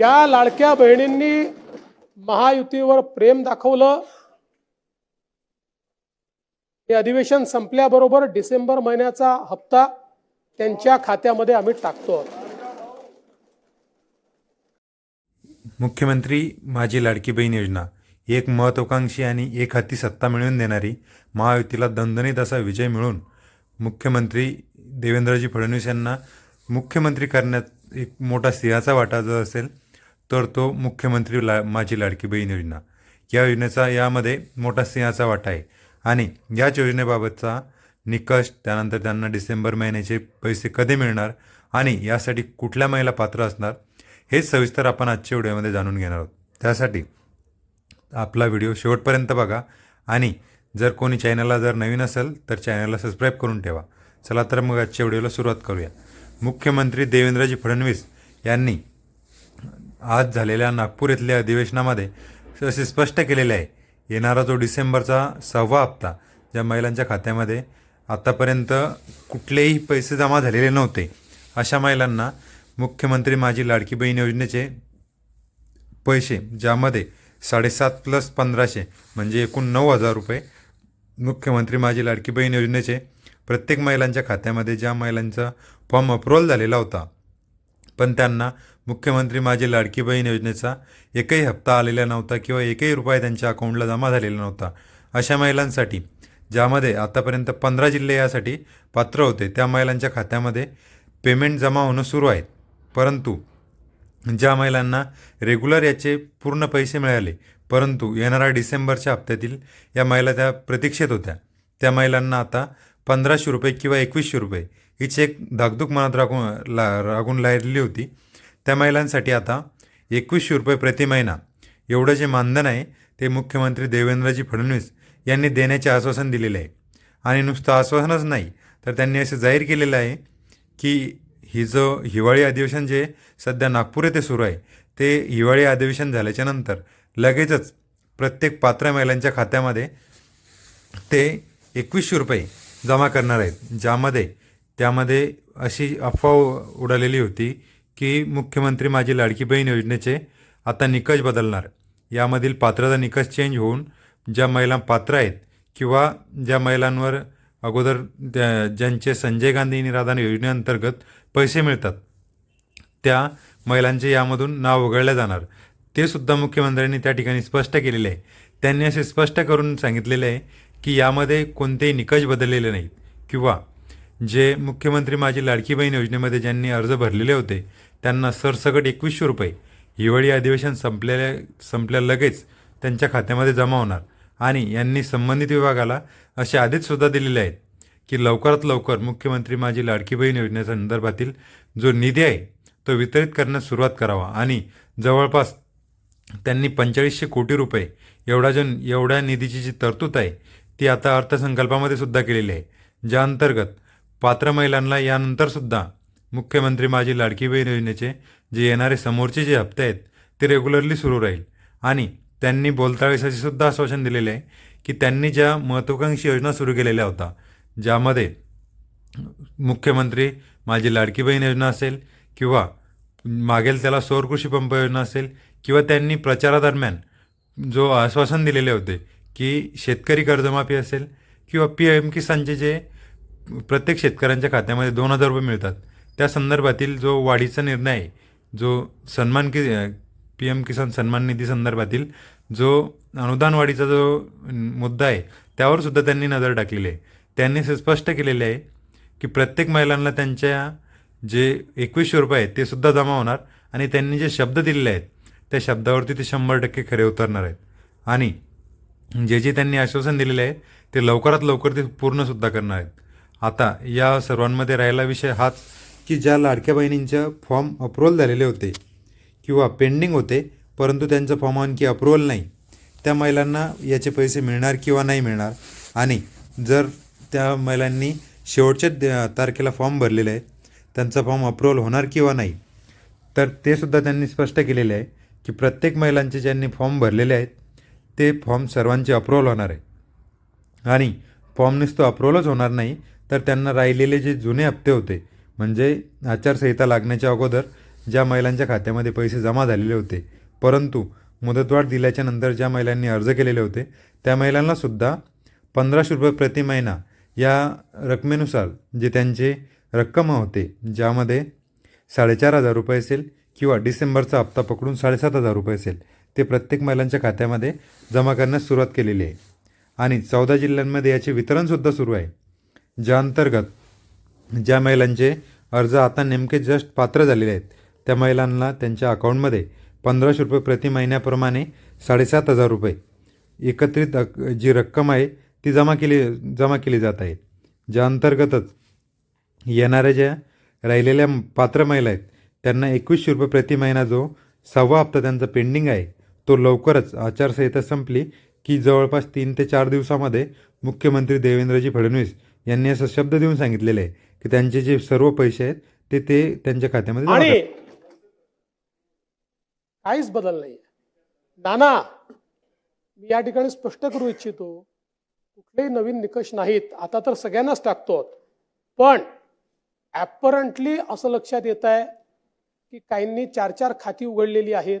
त्या लाडक्या बहिणींनी महायुतीवर प्रेम दाखवलं. हे अधिवेशन संपल्याबरोबर डिसेंबर महिन्याचा हप्ता त्यांच्या खात्यामध्ये आम्ही टाकतो मुख्यमंत्री माझी लाडकी बहीण योजना एक महत्वाकांक्षी आणि एक हाती सत्ता मिळवून देणारी महायुतीला दणदणीत असा विजय मिळून मुख्यमंत्री देवेंद्रजी फडणवीस यांना मुख्यमंत्री करण्यात एक मोठा सिंहाचा वाटा जर असेल तर तो मुख्यमंत्री ला माझी लाडकी बहीण योजना. या योजनेचा यामध्ये मोठा सिंहाचा वाटा आहे. आणि याच योजनेबाबतचा निकष त्यानंतर त्यांना डिसेंबर महिन्याचे पैसे कधी मिळणार आणि यासाठी कुठल्या महिला पात्र असणार हेच सविस्तर आपण आजच्या व्हिडिओमध्ये जाणून घेणार आहोत. त्यासाठी आपला व्हिडिओ शेवटपर्यंत बघा आणि जर कोणी चॅनलला जर नवीन असेल तर चॅनलला सबस्क्राईब करून ठेवा. चला तर मग आजच्या व्हिडिओला सुरुवात करूया. मुख्यमंत्री देवेंद्रजी फडणवीस यांनी आज झालेल्या नागपूर येथल्या अधिवेशनामध्ये असे स्पष्ट केलेले आहे. येणारा जो डिसेंबरचा सहावा हप्ता ज्या महिलांच्या खात्यामध्ये आतापर्यंत कुठलेही पैसे जमा झालेले नव्हते अशा महिलांना मुख्यमंत्री माझी लाडकी बहीण योजनेचे पैसे ज्यामध्ये साडेसात प्लस पंधराशे म्हणजे एकूण नऊ हजार रुपये मुख्यमंत्री माझी लाडकी बहीण योजनेचे प्रत्येक महिलांच्या खात्यामध्ये ज्या महिलांचा फॉर्म अप्रुव्हल झालेला होता पण त्यांना मुख्यमंत्री माझी लाडकी बहीण योजनेचा एकही हप्ता आलेला नव्हता किंवा एकही रुपये त्यांच्या अकाउंटला जमा झालेला नव्हता. अशा महिलांसाठी ज्यामध्ये आतापर्यंत पंधरा जिल्हे यासाठी पात्र होते त्या महिलांच्या खात्यामध्ये पेमेंट जमा होणं सुरू आहेत परंतु ज्या महिलांना रेग्युलर याचे पूर्ण पैसे मिळाले परंतु येणाऱ्या डिसेंबरच्या हप्त्यातील या महिला त्या प्रतीक्षेत होत्या. त्या महिलांना आता पंधराशे रुपये किंवा एकवीसशे रुपये ही एक धाकधूक मनात राखून ला रागून लागलेली होती. त्या महिलांसाठी आता एकवीसशे रुपये प्रति महिना एवढं जे मानधन आहे ते मुख्यमंत्री देवेंद्रजी फडणवीस यांनी देण्याचे आश्वासन दिलेले आहे. आणि नुसतं आश्वासनच नाही तर त्यांनी असं जाहीर केलेलं आहे की ही जो हिवाळी अधिवेशन जे सध्या नागपूर येथे सुरू आहे ते हिवाळी अधिवेशन झाल्याच्यानंतर लगेचच प्रत्येक पात्र महिलांच्या खात्यामध्ये ते एकवीसशे रुपये जमा करणार आहेत. ज्यामध्ये त्यामध्ये अशी अफवा उडालेली होती की मुख्यमंत्री माझी लाडकी बहीण योजनेचे आता निकष बदलणार. यामधील पात्रता निकष चेंज होऊन ज्या महिला पात्र आहेत किंवा ज्या महिलांवर अगोदर त्या ज्यांचे संजय गांधी निराधार योजनेअंतर्गत पैसे मिळतात त्या महिलांचे यामधून नाव वगळले जाणार. ते सुद्धा मुख्यमंत्र्यांनी त्या ठिकाणी स्पष्ट केलेले आहे. त्यांनी असे स्पष्ट करून सांगितलेले आहे की यामध्ये कोणतेही निकष बदललेले नाहीत. किंवा जे मुख्यमंत्री माझी लाडकी बहीण योजनेमध्ये ज्यांनी अर्ज भरलेले होते त्यांना सरसकट एकवीसशे रुपये हिवाळी अधिवेशन संपलेल्या संपल्या लगेच त्यांच्या खात्यामध्ये जमा होणार. आणि यांनी संबंधित विभागाला असे आदेशसुद्धा दिलेले आहेत की लवकरात लवकर मुख्यमंत्री माझी लाडकी बहीण योजनेच्या संदर्भातील जो निधी आहे तो वितरित करण्यास सुरुवात करावा. आणि जवळपास त्यांनी पंचेचाळीसशे कोटी रुपये एवढा जो एवढ्या निधीची जी तरतूद आहे ती आता अर्थसंकल्पामध्ये सुद्धा केलेली आहे. ज्या अंतर्गत पात्र महिलांना यानंतर सुद्धा मुख्यमंत्री माझी लाडकी बहीण योजनेचे जे येणारे समोरचे जे हप्ते आहेत ते रेग्युलरली सुरू राहील. आणि त्यांनी बोलताळीसाठी सुद्धा आश्वासन दिलेले आहे की त्यांनी ज्या महत्त्वाकांक्षी योजना सुरू केलेल्या होत्या ज्यामध्ये मुख्यमंत्री माझी लाडकी बहीण योजना असेल किंवा मागेल त्याला सौर कृषी पंप योजना असेल किंवा त्यांनी प्रचारादरम्यान जो आश्वासन दिलेले होते की शेतकरी कर्जमाफी असेल किंवा पी एम किसानचे जे प्रत्येक शेतकऱ्यांच्या खात्यामध्ये दोन हजार रुपये मिळतात त्या संदर्भातील जो वाढीचा निर्णय आहे जो सन्मान कि पी एम किसान सन्मान निधी संदर्भातील जो अनुदान वाढीचा जो मुद्दा आहे त्यावर सुद्धा त्यांनी नजर टाकलेली आहे. त्यांनी स्पष्ट केलेले आहे की प्रत्येक महिलांना त्यांच्या जे एकवीसशे रुपये आहेत ते सुद्धा जमा होणार आणि त्यांनी जे शब्द दिलेले आहेत त्या शब्दावरती ते शंभर टक्के खरे उतरणार आहेत. आणि जे जे त्यांनी आश्वासन दिलेले आहे ते लवकरात लवकर ते पूर्णसुद्धा करणार आहेत. आता या सर्वांमध्ये राहिला विषय हाच की ज्या लाडक्या बहिणींच्या फॉर्म अप्रुव्हल झालेले होते किंवा पेंडिंग होते परंतु त्यांचं फॉर्म आणखी अप्रुव्हल नाही त्या महिलांना याचे पैसे मिळणार किंवा नाही मिळणार? आणि जर त्या महिलांनी शेवटच्या द- तारखेला फॉर्म भरलेले आहेत त्यांचा फॉर्म अप्रुव्हल होणार किंवा नाही? तर ते सुद्धा त्यांनी स्पष्ट केलेले आहे की प्रत्येक महिलांचे ज्यांनी फॉर्म भरलेले आहेत ते फॉर्म सर्वांचे अप्रुव्हल होणार आहे. आणि फॉर्म नुसतं अप्रुव्हलच होणार नाही तर त्यांना राहिलेले जे जुने हप्ते होते म्हणजे आचारसंहिता लागण्याच्या अगोदर ज्या महिलांच्या खात्यामध्ये पैसे जमा झालेले होते परंतु मुदतवाढ दिल्याच्या नंतर ज्या महिलांनी अर्ज केलेले होते त्या महिलांनासुद्धा पंधराशे रुपये प्रति महिना या रकमेनुसार जे त्यांचे रक्कम होते ज्यामध्ये साडेचार हजार रुपये असेल किंवा डिसेंबरचा हप्ता पकडून साडेसात हजार रुपये असेल ते प्रत्येक महिलांच्या खात्यामध्ये जमा करण्यास सुरुवात केलेली आहे. आणि चौदा जिल्ह्यांमध्ये याचे वितरणसुद्धा सुरू आहे. ज्या अंतर्गत ज्या महिलांचे अर्ज आता नेमके जस्ट पात्र झालेले आहेत त्या महिलांना त्यांच्या अकाउंटमध्ये पंधराशे रुपये प्रति महिन्याप्रमाणे साडेसात हजार रुपये एकत्रित अक- जी रक्कम आहे ती जमा केली जमा केली जात आहे ज्या अंतर्गतच येणाऱ्या ज्या राहिलेल्या पात्र महिला आहेत त्यांना एकवीसशे रुपये प्रति महिना जो सहावा हप्ता त्यांचा पेंडिंग आहे तो लवकरच आचारसंहिता संपली की जवळपास तीन ते चार दिवसामध्ये मुख्यमंत्री देवेंद्रजी फडणवीस यांनी असं शब्द देऊन सांगितलेलं आहे की त्यांचे जे सर्व पैसे आहेत ते ते त्यांच्या खात्यामध्ये आणि. काहीच बदल नाही नाना मी या ठिकाणी स्पष्ट करू इच्छितो कुठलेही नवीन निकष नाहीत. आता तर सगळ्यांनाच टाकतो पण ॲपरंटली असं लक्षात येत आहे की काहींनी चार चार खाती उघडलेली आहेत.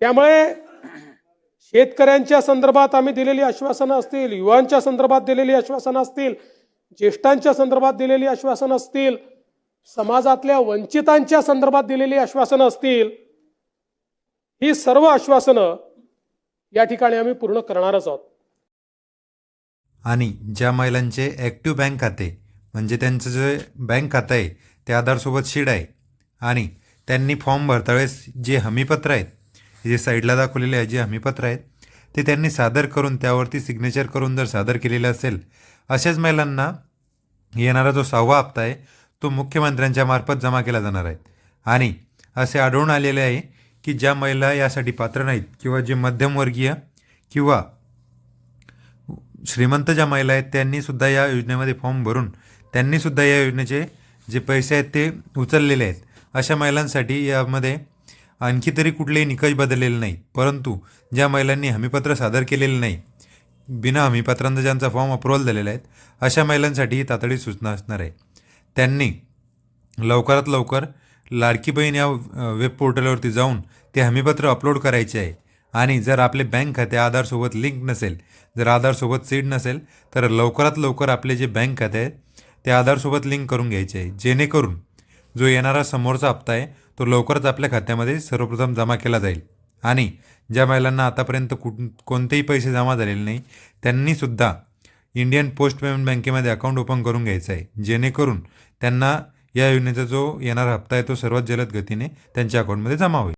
त्यामुळे शेतकऱ्यांच्या संदर्भात आम्ही दिलेली आश्वासनं असतील युवांच्या संदर्भात दिलेली आश्वासनं असतील ज्येष्ठांच्या संदर्भात दिलेली आश्वासनं असतील समाजातल्या वंचितांच्या संदर्भात दिलेली आश्वासनं असतील ही सर्व आश्वासनं या ठिकाणी आम्ही पूर्ण करणारच आहोत. आणि ज्या महिलांचे ॲक्टिव्ह बँक खाते म्हणजे त्यांचं जे बँक खातं आहे ते आधारसोबत शीड आहे. आणि त्यांनी फॉर्म भरतावेळेस जे हमीपत्र आहेत जे साईडला दाखवलेले आहे जे हमीपत्र आहेत ते त्यांनी सादर करून त्यावरती सिग्नेचर करून जर सादर केलेलं असेल अशाच महिलांना येणारा जो सहावा हप्ता आहे तो मुख्यमंत्र्यांच्या मार्फत जमा केला जाणार आहे. आणि असे आढळून आलेले आहे की ज्या महिला यासाठी पात्र नाहीत किंवा जे मध्यमवर्गीय किंवा श्रीमंत ज्या महिला आहेत त्यांनीसुद्धा या योजनेमध्ये फॉर्म भरून त्यांनीसुद्धा या योजनेचे जे पैसे आहेत ते उचललेले आहेत. अशा महिलांसाठी यामध्ये आणखी तरी कुठलेही निकष बदललेले नाही. परंतु ज्या महिलांनी हमीपत्र सादर केलेलं नाही बिना हमीपत्रांचा ज्यांचा फॉर्म अप्रुव्हल झालेला आहेत अशा महिलांसाठी ही तातडी सूचना असणार आहे. त्यांनी लवकरात लवकर लाडकी बहीण या वेब पोर्टलवरती जाऊन ते हमीपत्र अपलोड करायचे आहे. आणि जर आपले बँक खाते आधारसोबत लिंक नसेल जर आधारसोबत सीड नसेल तर लवकरात लवकर आपले जे बँक खाते आहेत ते आधारसोबत लिंक करून घ्यायचे आहे. जेणेकरून जो येणारा समोरचा हप्ता आहे तो लवकरच आपल्या खात्यामध्ये सर्वप्रथम जमा केला जाईल. आणि ज्या महिलांना आतापर्यंत कुठ कोणतेही पैसे जमा झालेले नाही त्यांनीसुद्धा इंडियन पोस्ट पेमेंट बँकेमध्ये अकाउंट ओपन करून घ्यायचं आहे. जेणेकरून त्यांना या योजनेचा जो येणारा हप्ता आहे तो सर्वात जलद गतीने त्यांच्या अकाउंटमध्ये जमा होईल.